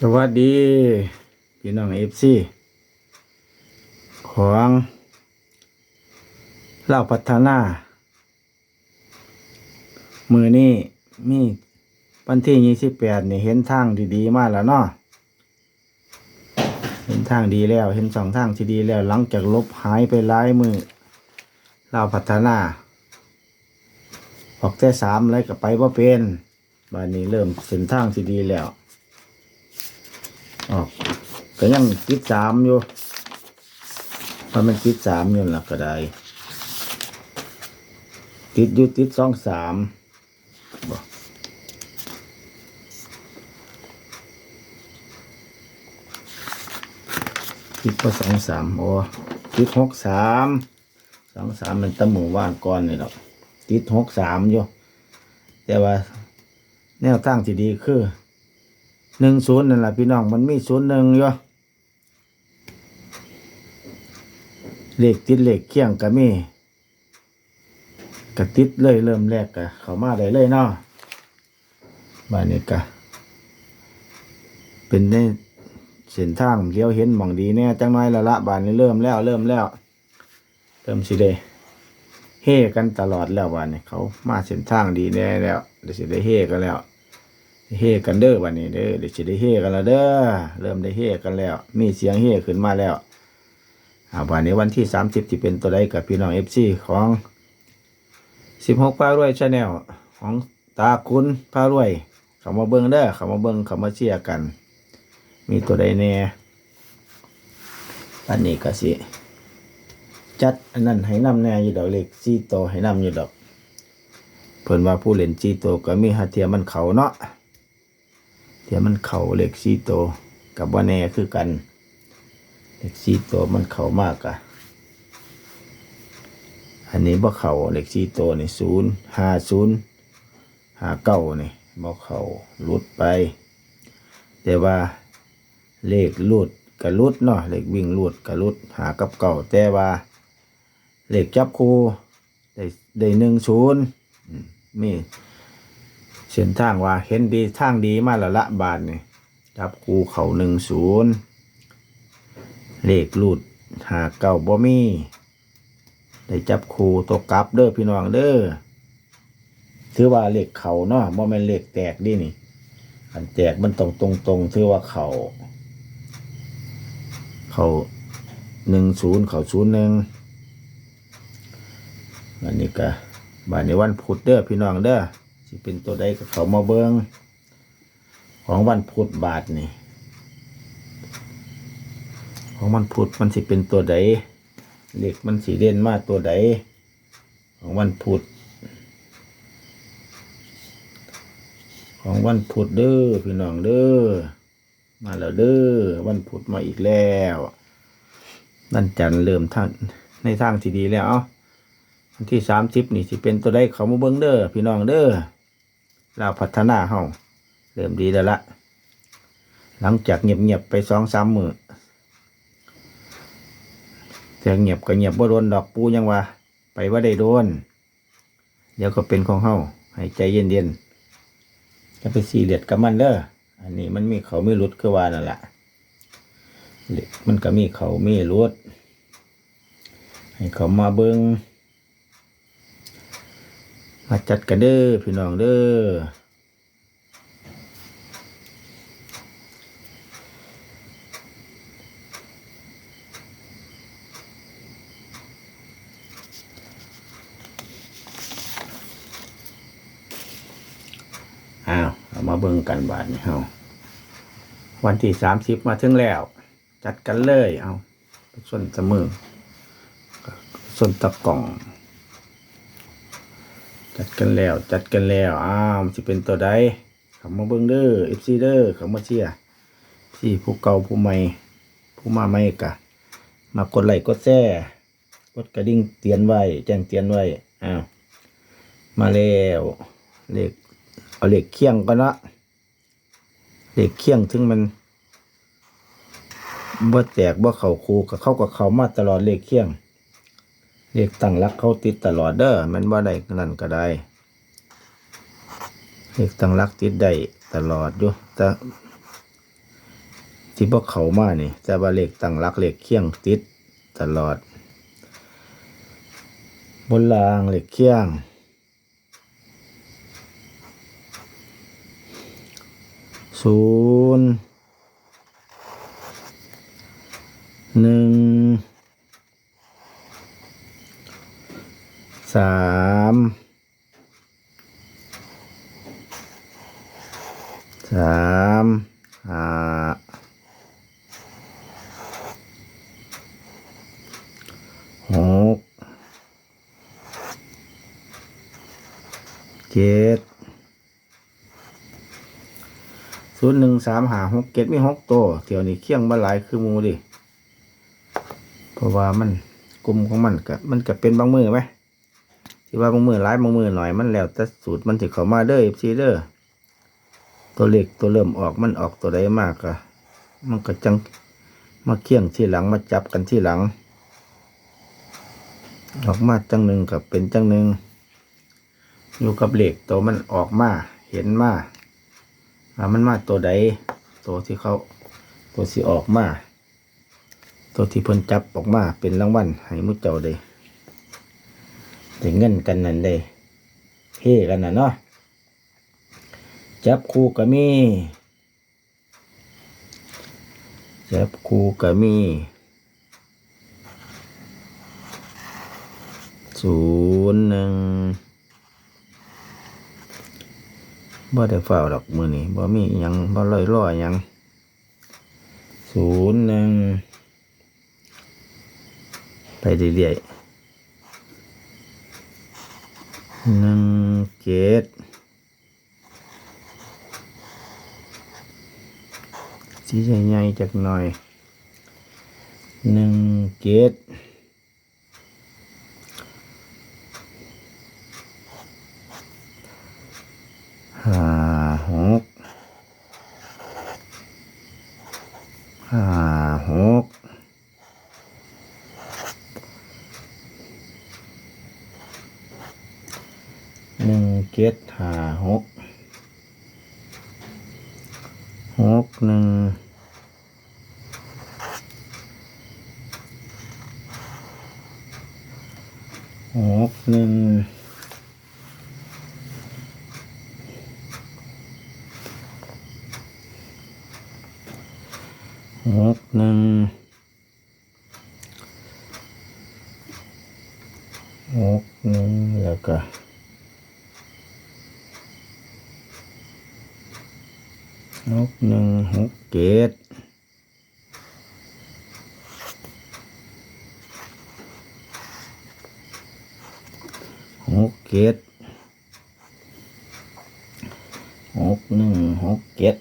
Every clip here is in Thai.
สวัสดี พี่น้องเอฟซีของเล่าพัฒนา มือนี้มีวันที่ยี่สิบแปดนี่เห็นทางดีๆ มาแล้วเนาะเห็นทางดีแล้ว เห็นสองทางที่ดีแล้ว หลังจากลบหายไปหลายมือ เล่าพัฒนาออกแต่สามเลยก็ไปว่าเป็นบันนี้เริ่มเส้นทางที่ดีแล้วออกก็ยังติดสามอยู่เพราะมันติดสามอยู่ละก็ได้ติดอยู่ติดสองสามบอกติดก็สองสามโอ้ติดหกสาม สองสามมันตะหมูว่านก่อนนี่หรอกติดหกสามอยู่ แต่ว่า แนวตั้งที่ดีคือหนึ่งศูนย์นั่นแหละพี่น้องมันมีศูนย์หนึ่งอยู่เลขติดเลขเคียงก็มีก็ติดเลยเริ่มแรกก็เขามาได้เลยเนาะบ้านนี้ก็เป็นในเส้นทางเลี้ยวเห็นมองดีแน่จังน้อยละละบานนี้เริ่มแล้วเริ่มแล้ว เริ่มสิได้เฮกันตลอดแล้วบ้านนี้เขามาเส้นทางดีแน่แล้วเดี๋ยวสิได้เฮกันแล้วเฮกันเด้อวันนี้เด้อเดี๋ยวจะได้เฮกันแล้วเด้อเริ่มได้เฮกันแล้ว มีเสียงเฮขึ้นมาแล้วอ่าวันนี้วันที่สามสิบที่เป็นตัวใดกับพี่น้องเอฟซีของสิบหกพารวยชาแนลของตาคุณพารวยเขามาเบิ้งเด้อเขามาเบิ้งเขามาเชียร์กัน มีตัวใดแน่อันนี้ก็สิ จัดอันนั้นให้นำแน่อยู่ดอกเล็กซีโตให้นำอยู่ดอก เพิ่นว่าผู้เล่นจีโตก็มีหาเทียมันเขาเนาะเดี๋ยมันเข่าเหล็กซีโตกับว่าแน่คือกันเหล็กซีโตมันเข่ามากอะอันนี้บ่เข่าเหล็กซีโตนี่ศูนย์ห้าศูนย์ห้าเก้านี่บ่เขาหลุดไป แต่ว่าเลขหลุดกับลุดเนาะเลขวิ่งหลุดกับลุดหากับเก่าแต่ว่า เลขจับคู่ได้ได้หนึ่งศูนย์อืมมีเส้นทางว่าเห็นดีทางดีมาและละบาทนี่จับคูเขาหนึ่งศูนย์เลขหลุดหาเก่าบ่มีได้จับคูตัวกลับเด้อพี่น้องเด้อถือว่าเลขเขาเนาะบ่แม่นเลขแตกดินี่อันแตกมันตรงตรงตรงถือว่าเขาเขาหนึ่งศูนย์เขาศูนย์หนึ่ง อันนี้ก็บานในวันพุธเด้อพี่น้องเด้อสิเป็นตัวใดก็เขามาเบิงของวันพุธบาทนี่ ของวันพุธมันสิเป็นตัวใดเหลขมันสีเด่นมากตัวใดของวันพุธของวันพุธเด้อพี่น้องเด้อมาแล้วเด้อวันพุธมาอีกแล้วนั่นจันเริ่มท่างในทางที่ดีแล้วเอา วันที่สามสิบนี่สิเป็นตัวใดเขามาเบิ้งเด้อพี่น้องเด้อเราพัฒนาเฮาเริ่มดีแล้วละหลังจากเงียบๆไปสองสามมือแต่เงียบก็เงียบบ่าโดนดอกปูยังว่าไปว่าได้โดน เดี๋ยวก็เป็นของเฮาให้ใจเย็นๆจะไปซีเรียสกับมันเด้ออันนี้มันมีเขาไม่รุดคือว่านั่นแหละมันก็มีเขาไม่รุดให้เขามาเบิ้ง มาจัดกันเด้อพี่น้องเด้ออ้าวเอามาเบิ่งกันบาทนี่เฮาวันที่สามสิบมาถึงแล้ว จัดกันเลย เอาส่วนสมือส่วนตะกล่อง จัดกันแล้ว จัดกันแล้วอ้าวมันจะเป็นตัวใดขามาเบิ้งเด้อเอฟซีเด้อเขามาเชียร์ที่ผู้เก่าผู้ใหม่ผู้มาใหม่กะ มากดไลค์กดแชร์กดกระดิ่งเตือนไว้ แจ้งเตือนไว้อ้าวมาแล้วเลขเอาเลขเคียงก่อนละเลขเคียงถึงมันบ่แตกบ่เข่าคูกับเข้ากับเขามาตลอดเลขเคียง เลขตั้งหลักเขาติดตลอดเด้อแมันบ่าได้นั่นก็ได้เลขตั้งหลักติดได้ตลอดอยู่แต่ที่พวกเขามานี่แต่ว่าเลขตั้งหลักเลขเคียงติดตลอด บนรางเลขเคียงศูนย์หนึ่ง สามสามห้าหกเจ็ดศูนย์หนึ่งสามหาหกเก็ดมีหกตัวเที่ยวนี้เคียงมาหลายคือมูดิ เพราะว่ามันกลุ่มของมันก็มันก็เป็นบางมือไหม ที่ว่าบางมือหลายบางมือหน่อยมันแล้วแต่สูตรมันถึเข้ามาเด้อซีเด้อตัวเล็กตัวเริ่มออกมันออกตัวใดมากอะมันก็จังมาเคี่ยงที่หลังมาจับกันที่หลัง ออกมาจังหนึ่งกับเป็นจังหนึ่งอยู่กับเหล็กตัวมันออกมาเห็นมาว่ามันมาตัวใดตัวที่เขาตัวที่ออกมา ตัวที่เพิ่นจับออกมาเป็นรางวัลให้มุเจ้าได้ ได้เงินกันนั่นได้เฮ่กันน่ะเนาะจับคู่ก็มีจับคู่ก็มีศูนย์หนึ่งบ่ได้เฝ้าดอกมือนี้บ่มียังบ่ลอยลอยยังศูนย์หนึ่งไปเรื่อยๆ หนึ่งเจ็ดสีใหญ่ๆจักหน่อยหนึ่งเจ็ดห้าหกห้าหกหนึ่งเจ็ดห้าหกหกหนึ่งหกหนึ่ง หกหนึ่งหกหนึ่งแล้วก็หกหนึ่งหกเจ็ดหกเจ็ดหกหนึ่งหกเจ็ด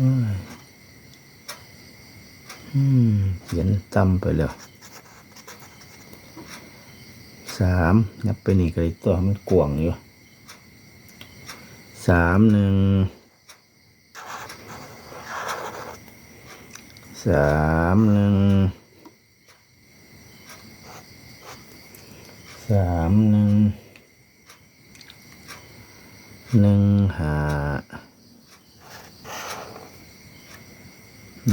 อืมอืมเขียนจำไปเลย สามนับไปนี่ก็เลยตัวมันกวงอยู่สามหนึ่งสามหนึ่งสามหนึ่งหนึ่งหา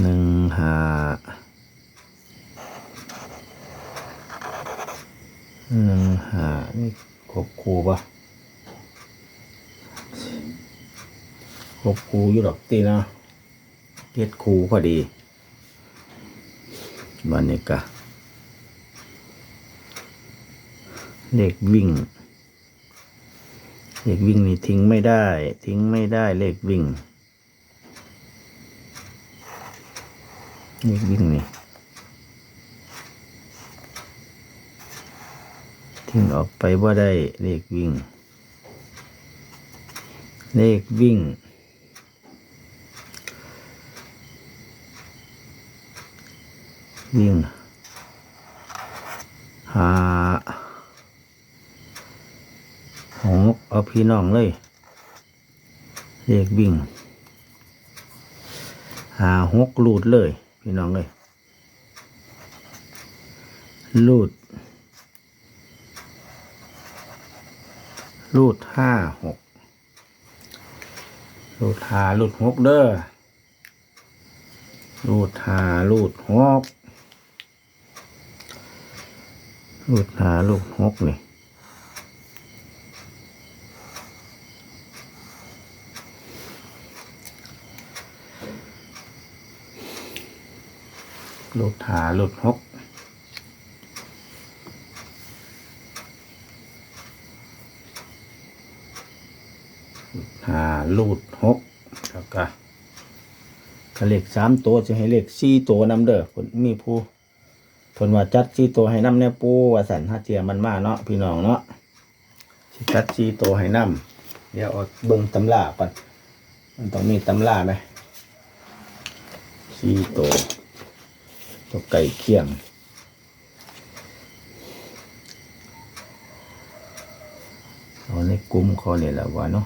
หนึ่งหา หนึ่งหานี่ครบคูปะครบคูอยู่ดอกตีนะเก็ดคูพอดีวันนี้กะเด็กวิ่งเด็กวิ่งนี่ทิ้งไม่ได้ ทิ้งไม่ได้เลขวิ่งเลขวิ่งนี่ ทิ้งออกไปว่าได้เลขวิ่ง เลขวิ่ง วิ่งหาหกเอาพี่น้องเลย เลขวิ่งหาหกรูดเลย พี่น้องเลยรูด รูดห้าหกรูดหารูดหกเด้อรูดหารูดหกรูดหารูดหกนี่รูดหารูดหก หาลูดหกแล้วก็ถ้าเลขสามตัวจะให้เลขสี่ตัวนำเด้อคนมีผู้คนว่าจัดสี่ตัวให้นำเนี่ยปูว่าสันห้าเจียมันมาเนาะพี่น้องเนาะสิจัดสี่ตัวให้นำเดี๋ยวเอาเบิ่งตำราก่อนมันต้องมีตำราไหมสี่ตัวตัวไก่เคียงเอาในกลุ่มเขาเนี่ยแหละว่าเนาะ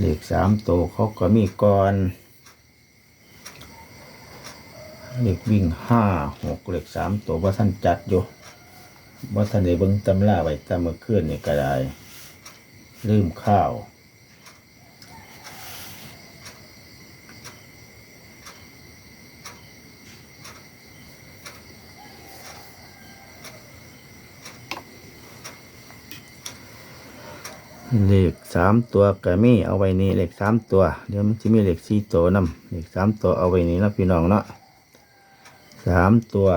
เลขสามตัวเขาก็มีก่อน เลขวิ่งห้าหกเลขสามตัวว่าท่านจัดอยู่ว่าท่านได้เบิ้งตำราไว้ตามเมื่อคืนนี่ก็ได้ ลืมข้าว เลขสามตัวก็มีเอาไว้นี่เลขสามตัว เดี๋ยวมันจะมีเลขสี่ตัวนำเลขสามตัวเอาไว้นี่นะพี่น้องเนาะสามตัว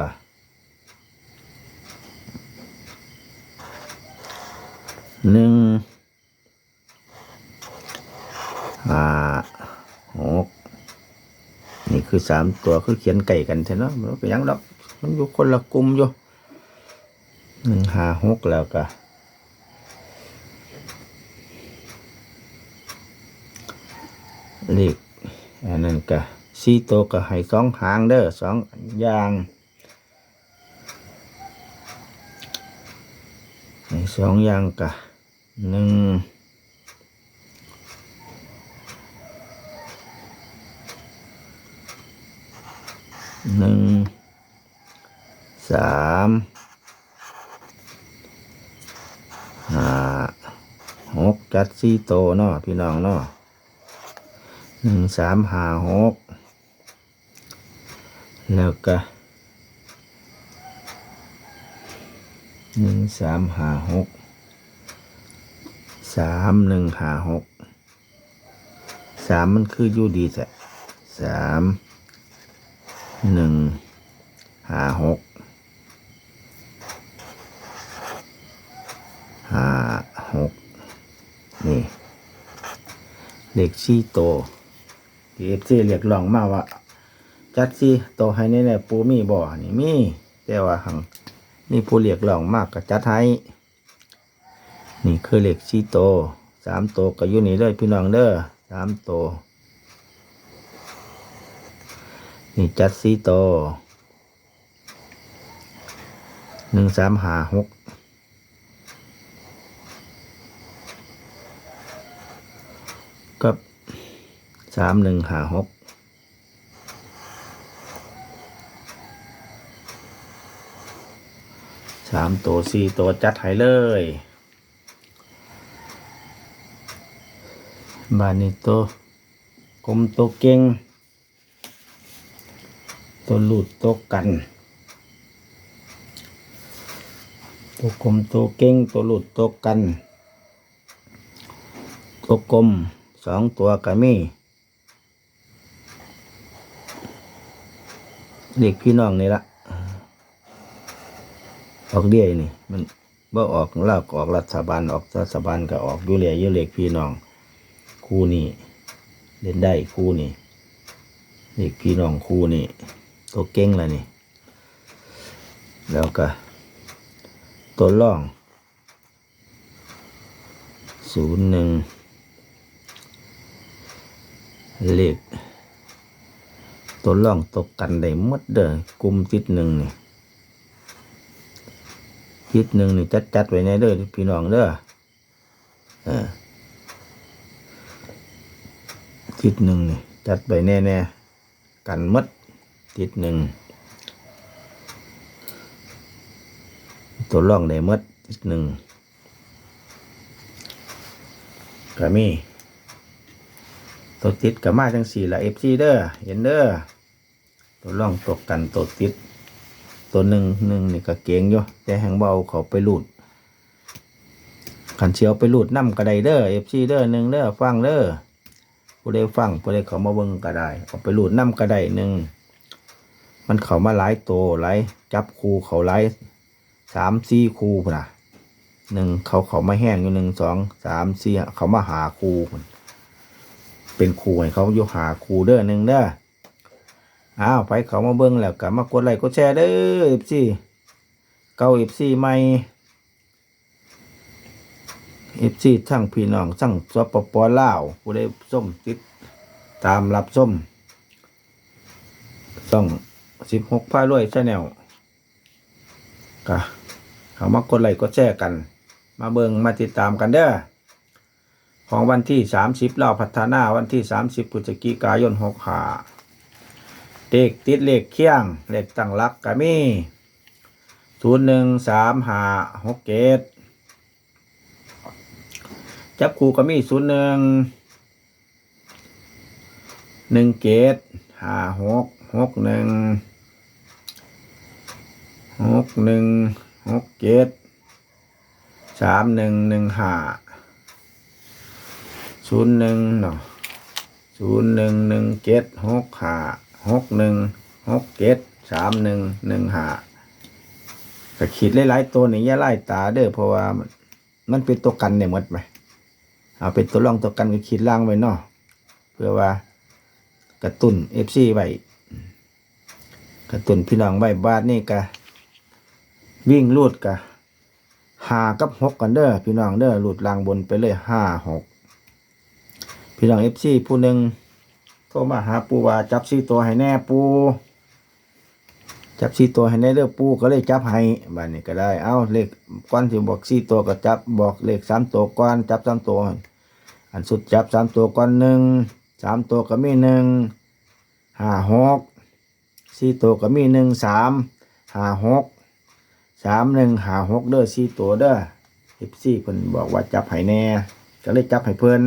หนึ่งห้าหกนี่คือสามตัวคือเขียนไก่กันใช่เนาะมันเป็นยังดอกมันอยู่คนละกลุ่มอยู่หนึ่งห้าหกแล้วก็ เลขอันนั้นก็สี่ตัวก็ให้สองหางเด้อสองอย่างให้สองอย่างก็หนึ่งหนึ่งสามห้าหกจัดสี่โตเนาะพี่น้องเนาะ หนึ่งสามห้าหกแล้วก็หนึ่งสามห้าหกสามหนึ่งห้าหกสามมันคืออยู่ดีแท้สามหนึ่งห้าหกห้าหกนี่เลขสี่โต เอฟซีเรียกร้องมาว่า จัดสิโตให้ในแหละปูมีบ่อนี่มี แต่ว่าหังมีผู้เรียกร้องมากก็จัดให้นี่คือเหลขสี่โตสามโตก็อยู่นี่เลยพี่น้องเด้อสามโต นี่จัดสี่โตหนึ่งสามหาหก สามหนึ่งหาหกสามตัวสี่ตัวจัดให้เลยบานนี้ตัวกลมตัวเก่ง ตัวหลุดตัวกัน ตัวกลมตัวเก่ง ตัวหลุดตัวกัน ตัวกลมสองตัวก็มี เด็กพี่น้องนี่ละออกเดียนี่ มันบ่อออกลากออกรัฐบาลออกรัฐบาลก็ออกยู่เลยยู่เล็กพี่น้อง คู่นี่เล่นได้คู่นี่เด็กพี่น้องคู่นี่ตัวเก่งละนี่ แล้วก็ ตัวล่องศูนย์หนึ่งเลข ตัวล่องตกกันได้มดเด้อกลุ่มติดหนึ่งนี่ติดหนึ่งนี่จัดจัดๆไว้ในเด้อพี่น้องเด้อเออทิศหนึ่งนี่จัดไปแน่ๆกันมดทิศหนึ่งตัวร่องได้มดทิศหนึ่งก็มี ตัวติดกับมาจังสี่ละเอฟซีเด้อเห็นเด้อตัวร่องตกกันตัวติด ตัวหนึ่งหนึ่งนี่ก็เก่งอยู่แต่แหงเบาเขาไปหลุดขันเชียวไปหลุดน้ำกระไดเด้อเอฟซีเด้อหนึ่งเด้อฟังเด้อผู้ใดฟังผู้ใดเขามาเบิ่งกระไดเอาไปหลุดน้ำกระไดหนึ่งมันเขามาหลายโตวหลายจับคูเขาหลายสามสี่คู่นะหนึ่งเขาเขามาแห้งอยู่หนึ่งสองสามสี่เขามาหาคูพุ่น เป็นครูให้เขาอยู่หาครูเด้อหนึ่งเด้ออ้าวไปเขามาเบิ้งแล้วก็มากดไลค์กดแชร์เด้อเอฟซีเก้าเอฟซีใหม่เอฟซีทั้งพี่น้องทั้งสปปลาวผู้ได้ส้มติดตามรับส้มต้องสิบหกพารวยชาแนลก็เขามากดไลค์กดแชร์กัน มาเบิงมาติดตามกันเด้อ ของวันที่ 30เราพัฒนาวันที่ 30พฤศจิกายน6หาเด็กติดเหลขเคียงเหลขตั้งรักกะมีศูนย์หนึ่งสามหาหกเกตจับคู่กะมีศูนย์หนึ่งหนึ่งเกตห้าหกหกหนึ่งหกหนึ่งหกเกตสามหนึ่งหนึ่งห้า ศูนย์หนึ่งเนาะศูนย์หนึ่งหนึ่งเจ็ดหกห้าหกหนึ่งหกเจ็ดสามหนึ่งหนึ่งห้าก็ขีดหลายๆตัวนี่อย่าไล่ตาเด้อเพราะว่ามันเป็นตัวกันเนี่ยหมดไหมเอาเป็นตัวรองตัวกันก็ขีดล่างไว้เนาะเพื่อว่ากระตุ้นเอฟซีไว้กระตุ้นพี่น้องไว้บาทนี่กะวิ่งลูดกะหากับหกกันเด้อพี่น้องเด้อลูดล่างบนไปเลยห้าหก พี่น้องเอฟซีผู้หนึ่งโทรมาหาปูว่าจับซีตัวให้แน่ปู จับซีตัวให้แน่เด้อปูก็เลยจับให้บ้านนี้ก็ได้ เอาเลขก้อนที่บอกซีตัวก็จับบอกเลขสามตัวก้อนจับสามตัว อันสุดจับสามตัวก้อนหนึ่งสามตัวก็มีหนึ่งห้าหกสี่ตัวก็มีหนึ่งสามห้าหกสามหนึ่งห้าหกเด้อสี่ตัวเด้อเอฟซีเพิ่นบอกว่าจับให้แน่ ก็เลยจับให้เพิ่น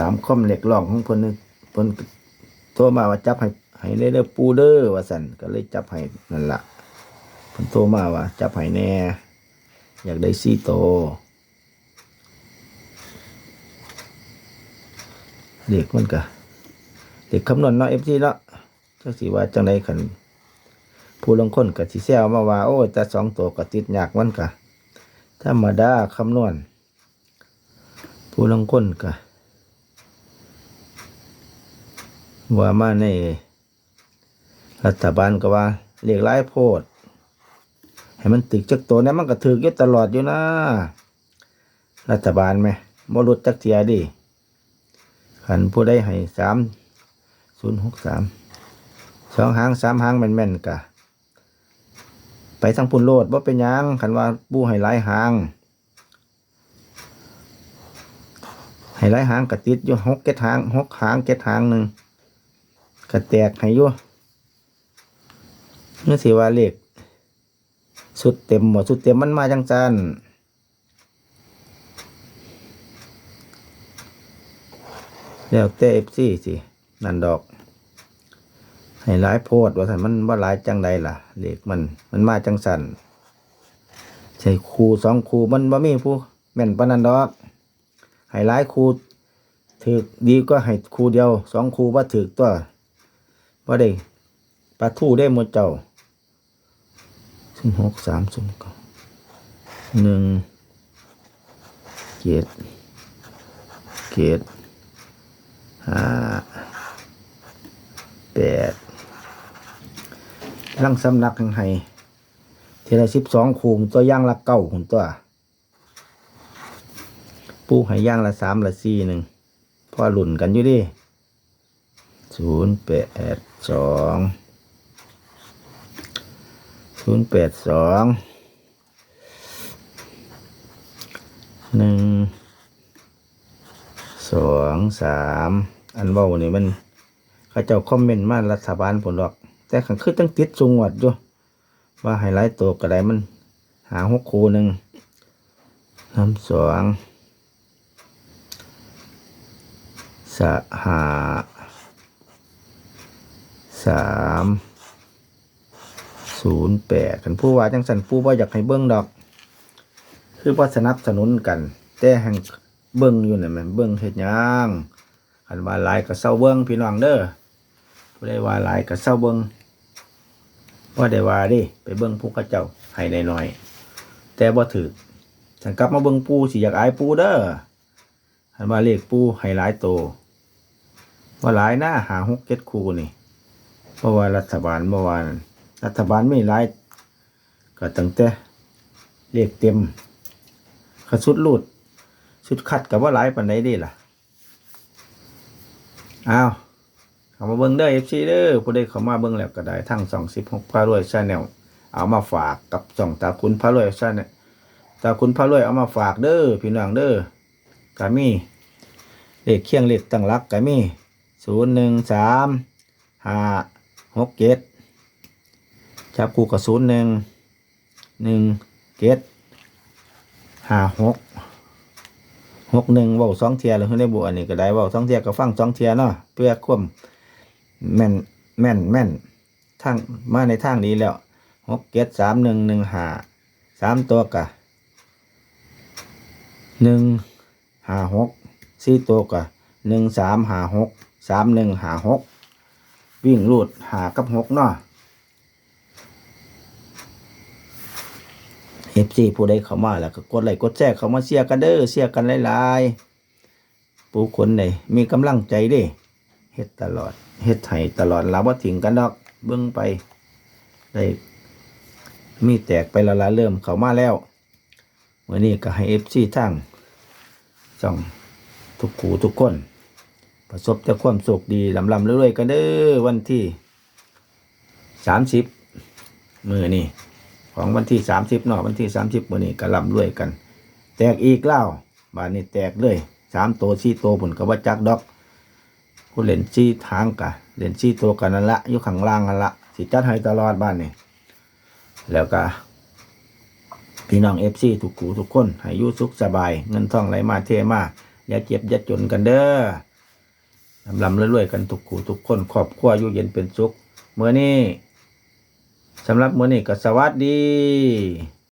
ตามข้อมเหล็กล่องของเพิ่นนี่เพิ่นโทรมาว่าจับให้ให้เลยเด้อปูเด้อว่าสั่นก็เลยจับให้นั่นละเพิ่นโทรมาว่าจับให้แน่ อยากได้ซี่โตเด็กมันก็เด็กคำนวณเนาะเอฟซีเนาะจักสิว่าจังไดคันผู้ลงคนก็สิแซวมาว่า โอ้ยแต่สองตัวก็ติดยากมันก็ธรรมดาคำนวณผู้ลงคนก็ ว่ามาใน รัฐบาลก็ว่าเรียกร้ายโพด ให้มันตึกจักตัวนี่มันก็ถืออยู่ตลอดอยู่นะ รัฐบาลไหมบ่ลดจักเทียดิขันผู้ได้ให้สามศูนย์หกสามสองหางสามหางแม่นๆกะ ไปทางพุ่นโลดว่าเป็นยังขันว่าปูให้หลายหางให้หลายหางกระติดอยู่หกเก็ดหางหกหางเก็ดหางหนึ่ง กระแตกให้ยู่นี่สิว่าเลขสุดเต็มหมดสุดเต็มมันมาจังจันแล้วแต่เอฟซีสินั่นดอก ให้หลายโพดว่าสันมันว่าหลายจังใดล่ะเลขมัน มันมาจังสันใช่ครูสองครูมันบ่มีผู้แม่นปนนันดอกให้หลายครูถือดีก็ให้ครูเดียวสองครูว่าถือตัว ว่าได้ปลาทูได้หมดเจ้าศูนย์หกสามศูนย์เก้าหนึ่งเจ็ดเจ็ดห้าแปดลังสำนักแห่งไห้เทละสิบสองคูมตัวย่างละเก้าหุ่นตัว ปูให้ย่างละสามละสี่หนึ่งพอหลุ่นกันอยู่ดิศูนย์แปด สองศูนย์แปดสองหนึ่งสองสามอันเว้านี่มันเขาเจ้าคอมเมนต์มารัฐบาลผลดอก แต่ขังคือตั้งติดสูงวัดอยู่ว่าไฮไลท์ตัวกระไดมัน หาหกคูหนึ่งน้ำสองสหา สามศูนย์แปดกันผู้ว่าจังสันผู้ว่าอยากให้เบิ้งดอก คือว่าสนับสนุนกัน แต่แห่งเบิ้งอยู่เนี่ยมันเบิ้งเฮ็ดยังคันว่าลายก็เศร้าเบิ้งพี่น้องเด้อผู้ใดว่าลายก็เศร้าเบิ้งว่าได้ว่าดิไปเบิ้งผู้เขาเจ้าให้ได้น้อย แต่บ่าถือฉันกลับมาเบิ้งปูสิอยากอายปูเด้อคันว่าเลขปูให้หลายโตว่าหลายหน้าหาหกเจ็ดคูนี่ เพราะว่ารัฐบาลเมื่อวานรัฐบาลไม่หลายก็ตั้งแต่เลขเต็มเขาสุดรูดสุดคัดกับว่าหลายปันไดเดีล่ะอ้าวเขามาเบิ้งเด้อเอฟซีเด้อผู้ใดเขามาเบิ้งแล้วก็ได้ทั้งสองสิบหกพารวยชาแนลเอามาฝากกับสองตาคุณพารวยชาแนลตาคุณพารวยเอามาฝากเด้อพี่น้องเด้อกามีเลขเคียงเลขตั้งรักกามีศูนย์หนึ่งสามห้า หกเจ็ดจับคู่กับศูนย์หนึ่งหนึ่งเจ็ดห้าหกหกหนึ่งว้าสองเทียหรือได้บวอันนี้ก็ได้ว้าสองเทียก็ฟังสองเทียเนาะเพื่อความแม่นแม่นแม่นทางมาในทางนี้แล้วหกเจ็ดสามหนึ่งหนึ่งห้าสามตัวกะหนึ่งห้าหกสี่ตัวกะหนึ่งสามห้าหกสามหนึ่งห้าหก วิ่งรูดหากับหกเนาะเอฟซีผู้ใดเข้ามาแล้วก็กดไลค์กดแชร์เข้ามาเชียร์กันเด้อเชียร์กันหลายๆผู้คนใดมีกำลังใจด้เฮ็ดตลอดเฮ็ดให้ตลอดลาบ่ทิ้งกันดอกเบิ่งไป ได้มีแตกไปละละเริ่มเข้ามาแล้ววันนี้ก็ให้เอฟซีทั้งจ่องทุกขูทุกคน ประสบแต่ความสุขดีลำลำเรื่อยๆกันเด้อวันที่สามสิบมือนี่ของวันที่สามสิบเนาะวันที่สามสิบวันนี้กระลำรวยกัน แตกอีกเล่าบานนี้แตกเลยสามตัวสี่ตัวผลกับว่าจักดอกผู้เล่นซี่ทางกะเล่นซี่ตัวกันนั่นละอยู่ข้างล่างนั่นละสิจัดให้ตลอดบ้านนี่แล้วก็พี่น้องเอฟซีทุกกูทุกคนให้ยู่สุขสบาย เงินทองไหลมาเทมาอย่าเจ็บอย่าจนกันเด้อ ลำลำเรื่อยๆกันทุกขูทุกคนขอบครัวอยู่เย็นเป็นสุขเมื่อนี้สำหรับเมื่อนี้ก็สวัสดี